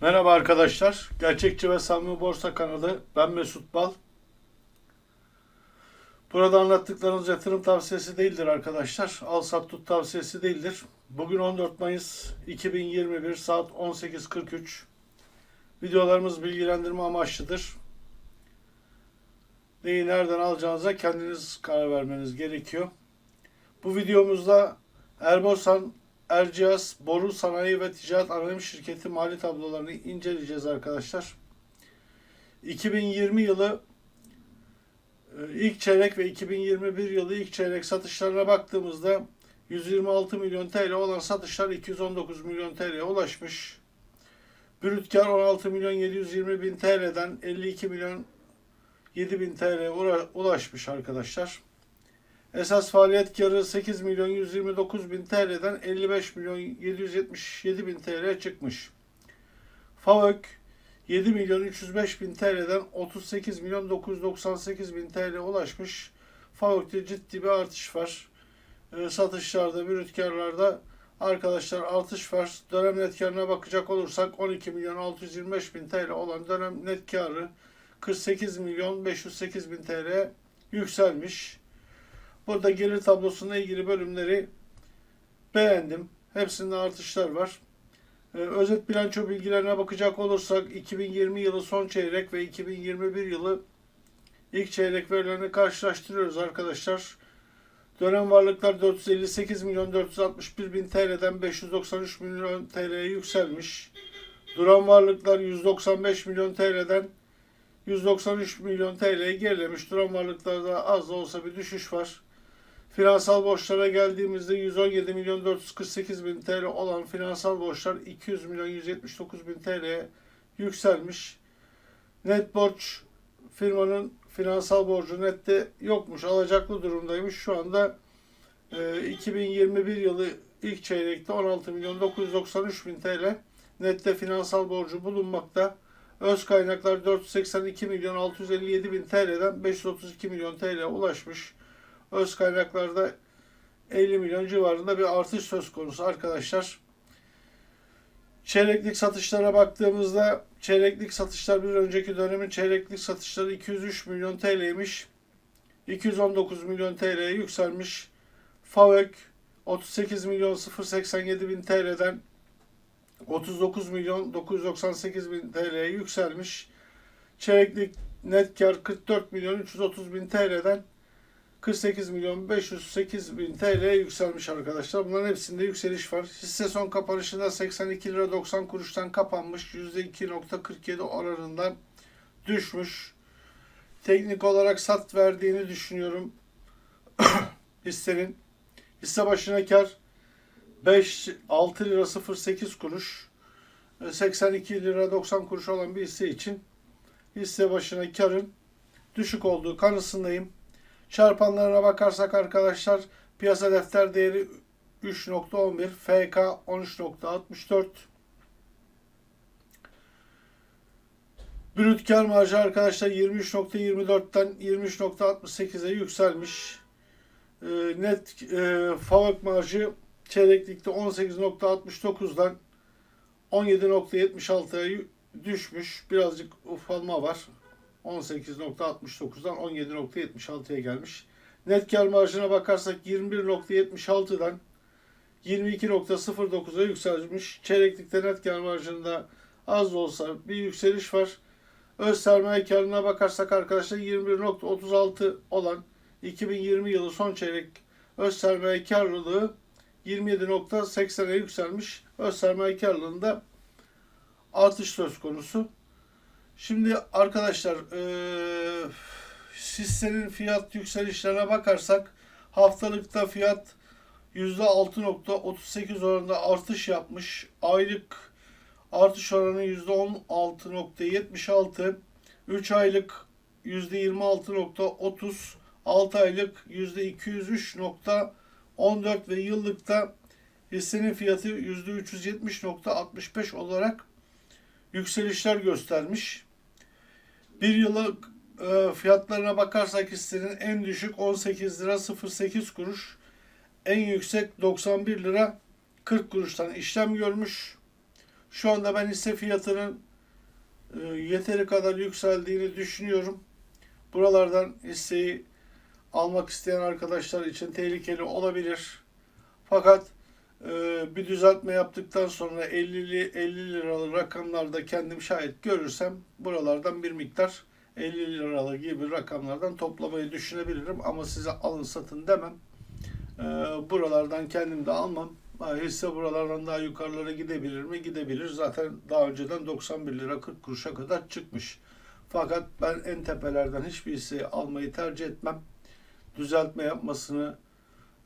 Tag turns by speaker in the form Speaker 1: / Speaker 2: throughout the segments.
Speaker 1: Merhaba arkadaşlar. Gerçekçi ve Samimi Borsa kanalı. Ben Mesut Bal. Burada anlattıklarımız yatırım tavsiyesi değildir arkadaşlar. Al sat tut tavsiyesi değildir. Bugün 14 Mayıs 2021 saat 18.43. Videolarımız bilgilendirme amaçlıdır. Neyi nereden alacağınıza kendiniz karar vermeniz gerekiyor. Bu videomuzda Erbosan Erciyes Boru Sanayi ve Ticaret Anonim Şirketi mali tablolarını inceleyeceğiz arkadaşlar. 2020 yılı e, ilk çeyrek ve 2021 yılı ilk çeyrek satışlarına baktığımızda 126 milyon TL olan satışlar 219 milyon TL'ye ulaşmış. Brüt kar 16 milyon 720 bin TL'den 52 milyon 7 bin TL'ye ulaşmış arkadaşlar. Esas faaliyet karı 8 milyon 129 bin TL'den 55 milyon 777 bin TL çıkmış. FAVÖK 7 milyon 305 bin TL'den 38 milyon 998 bin TL ulaşmış. FAVÖK'te ciddi bir artış var. E, satışlarda, brüt karlarda arkadaşlar artış var. Dönem net karına bakacak olursak 12 milyon 625 bin TL olan dönem net karı 48 milyon 508 bin TL yükselmiş. Burada gelir tablosuna ilgili bölümleri beğendim. Hepsinde artışlar var. Ee, özet bilanço bilgilerine bakacak olursak 2020 yılı son çeyrek ve 2021 yılı ilk çeyrek verilerini karşılaştırıyoruz arkadaşlar. Dönem varlıklar 458 milyon 461 bin TL'den 593 milyon TL'ye yükselmiş. Duran varlıklar 195 milyon TL'den 193 milyon TL'ye gerilemiş. Duran varlıklarda az da olsa bir düşüş var. Finansal borçlara geldiğimizde 117 milyon 448 bin TL olan finansal borçlar 200 milyon 179 bin TL'ye yükselmiş. Net borç firmanın finansal borcu nette yokmuş, alacaklı durumdaymış. Şu anda e, 2021 yılı ilk çeyrekte 16 milyon 993 bin TL nette finansal borcu bulunmakta. Öz kaynaklar 482 milyon 657 bin TL'den 532 milyon TL'ye ulaşmış öz kaynaklarda 50 milyon civarında bir artış söz konusu arkadaşlar. Çeyreklik satışlara baktığımızda çeyreklik satışlar bir önceki dönemin çeyreklik satışları 203 milyon TL'ymiş. 219 milyon TL'ye yükselmiş. FAVÖK 38 milyon 087 bin TL'den 39 milyon 998 bin TL'ye yükselmiş. Çeyreklik net kar 44 milyon 330 bin TL'den 48 milyon 508 bin TL yükselmiş arkadaşlar. Bunların hepsinde yükseliş var. Hisse son kapanışında 82 lira 90 kuruştan kapanmış. %2.47 oranından düşmüş. Teknik olarak sat verdiğini düşünüyorum hissenin. Hisse başına kar 5 6 lira 08 kuruş. 82 lira 90 kuruş olan bir hisse için hisse başına karın düşük olduğu kanısındayım. Çarpanlarına bakarsak arkadaşlar piyasa defter değeri 3.11, FK 13.64. Brüt kar marjı arkadaşlar 23.24'ten 23.68'e yükselmiş. Ee, net e, FAVÖK marjı çeyreklikte 18.69'dan 17.76'ya yu- düşmüş. Birazcık ufalma var. 18.69'dan 17.76'ya gelmiş. Net kar marjına bakarsak 21.76'dan 22.09'a yükselmiş. Çeyreklikte net kar marjında az da olsa bir yükseliş var. Öz sermaye karına bakarsak arkadaşlar 21.36 olan 2020 yılı son çeyrek öz sermaye karlılığı 27.80'e yükselmiş. Öz sermaye karlılığında artış söz konusu. Şimdi arkadaşlar eee hissenin fiyat yükselişlerine bakarsak haftalıkta fiyat %6.38 oranında artış yapmış. Aylık artış oranı %16.76. 3 aylık %26.30. 6 aylık %203.14 ve yıllıkta hissenin fiyatı %370.65 olarak yükselişler göstermiş. Bir yıllık e, fiyatlarına bakarsak hissenin en düşük 18 lira 08 kuruş, en yüksek 91 lira 40 kuruştan işlem görmüş. Şu anda ben hisse fiyatının e, yeteri kadar yükseldiğini düşünüyorum. Buralardan hisseyi almak isteyen arkadaşlar için tehlikeli olabilir. Fakat bir düzeltme yaptıktan sonra 50 50 liralık rakamlarda kendim şayet görürsem buralardan bir miktar 50 liralık gibi rakamlardan toplamayı düşünebilirim ama size alın satın demem. E, buralardan kendim de almam. Hisse buralardan daha yukarılara gidebilir mi? Gidebilir. Zaten daha önceden 91 lira 40 kuruşa kadar çıkmış. Fakat ben en tepelerden hiçbir hisseyi almayı tercih etmem. Düzeltme yapmasını,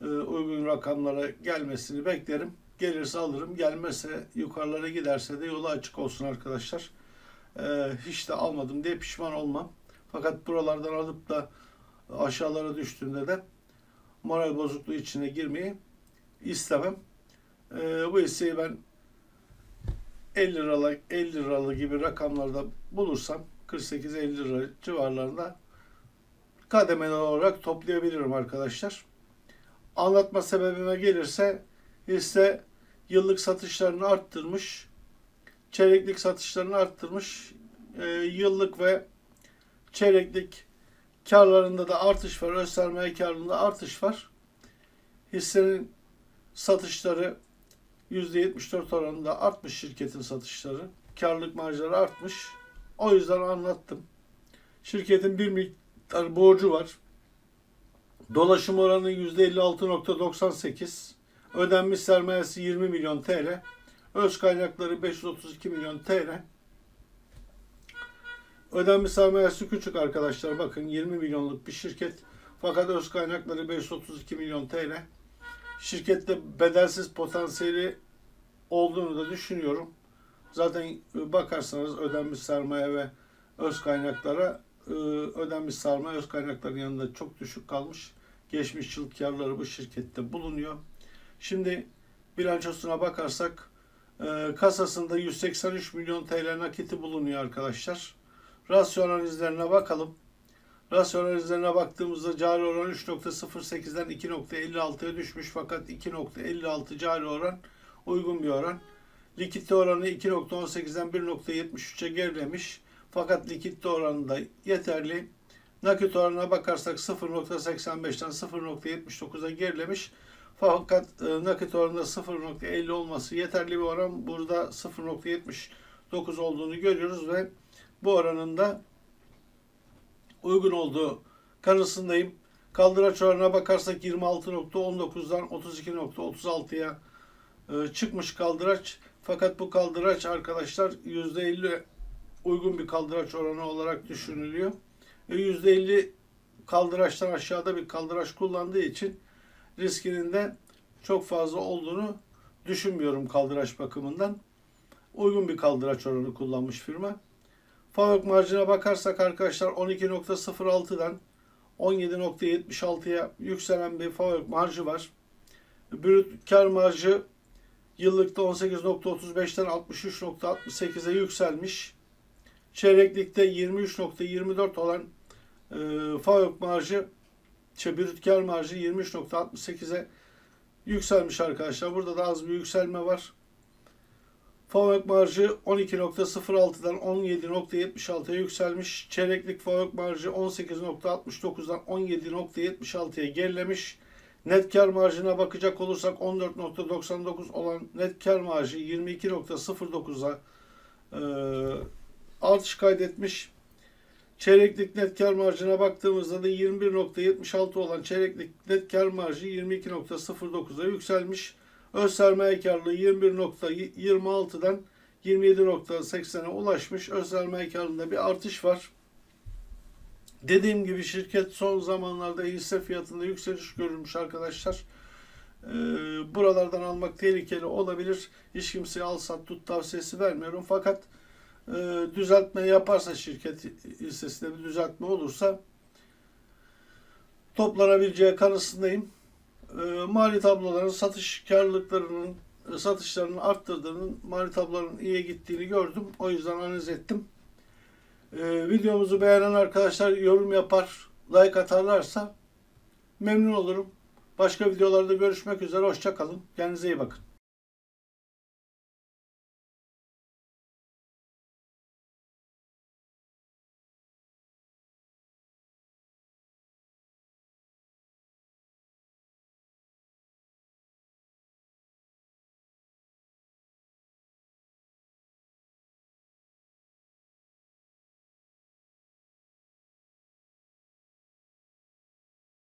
Speaker 1: uygun rakamlara gelmesini beklerim. Gelirse alırım, gelmezse yukarılara giderse de yolu açık olsun arkadaşlar. E, hiç de almadım diye pişman olmam. Fakat buralardan alıp da aşağılara düştüğünde de moral bozukluğu içine girmeyi istemem. E, bu hisseyi ben 50 liralık 50 liralık gibi rakamlarda bulursam 48-50 lira civarlarında kademeli olarak toplayabilirim arkadaşlar. Anlatma sebebime gelirse hisse yıllık satışlarını arttırmış, çeyreklik satışlarını arttırmış, e, yıllık ve çeyreklik karlarında da artış var, öz sermaye karlılığında artış var. Hissenin satışları %74 oranında artmış şirketin satışları. Karlılık marjları artmış. O yüzden anlattım. Şirketin bir miktar borcu var. Dolaşım oranı %56.98. Ödenmiş sermayesi 20 milyon TL. Öz kaynakları 532 milyon TL. Ödenmiş sermayesi küçük arkadaşlar. Bakın 20 milyonluk bir şirket. Fakat öz kaynakları 532 milyon TL. Şirkette bedelsiz potansiyeli olduğunu da düşünüyorum. Zaten bakarsanız ödenmiş sermaye ve öz kaynaklara e, ödenmiş sermaye öz kaynakların yanında çok düşük kalmış. Geçmiş yıl bu şirkette bulunuyor. Şimdi bilançosuna bakarsak e, kasasında 183 milyon TL nakiti bulunuyor arkadaşlar. Rasyo analizlerine bakalım. Rasyo analizlerine baktığımızda cari oran 3.08'den 2.56'ya düşmüş fakat 2.56 cari oran uygun bir oran. Likidite oranı 2.18'den 1.73'e gerilemiş. Fakat likidite oranı da yeterli. Nakit oranına bakarsak 0.85'ten 0.79'a gerilemiş. Fakat e, nakit oranında 0.50 olması yeterli bir oran. Burada 0.79 olduğunu görüyoruz ve bu oranın da uygun olduğu kanısındayım. Kaldıraç oranına bakarsak 26.19'dan 32.36'ya e, çıkmış kaldıraç. Fakat bu kaldıraç arkadaşlar %50 uygun bir kaldıraç oranı olarak düşünülüyor. Ve %50 kaldıraçtan aşağıda bir kaldıraç kullandığı için riskinin de çok fazla olduğunu düşünmüyorum kaldıraç bakımından. Uygun bir kaldıraç oranı kullanmış firma. FAVÖK marjına bakarsak arkadaşlar 12.06'dan 17.76'ya yükselen bir FAVÖK marjı var. Brüt kar marjı yıllıkta 18.35'ten 63.68'e yükselmiş. Çeyreklikte 23.24 olan e, FAVÖK marjı, şey, brüt marjı 23.68'e yükselmiş arkadaşlar. Burada da az bir yükselme var. FAVÖK marjı 12.06'dan 17.76'ya yükselmiş. Çeyreklik FAVÖK marjı 18.69'dan 17.76'ya gerilemiş. Net kar marjına bakacak olursak 14.99 olan net kar marjı 22.09'a e, artış kaydetmiş. Çeyreklik net kar marjına baktığımızda da 21.76 olan çeyreklik net kar marjı 22.09'a yükselmiş. Öz sermaye karlılığı 21.26'dan 27.80'e ulaşmış. Öz sermaye karlılığında bir artış var. Dediğim gibi şirket son zamanlarda hisse fiyatında yükseliş görülmüş arkadaşlar. Ee, buralardan almak tehlikeli olabilir. Hiç kimseye al sat tut tavsiyesi vermiyorum. Fakat e, düzeltme yaparsa şirket hissesinde bir düzeltme olursa toplanabileceği kanısındayım. E, mali tabloların satış karlılıklarının e, satışlarının arttırdığının mali tabloların iyiye gittiğini gördüm. O yüzden analiz ettim. E, videomuzu beğenen arkadaşlar yorum yapar, like atarlarsa memnun olurum. Başka videolarda görüşmek üzere. Hoşça kalın. Kendinize iyi bakın.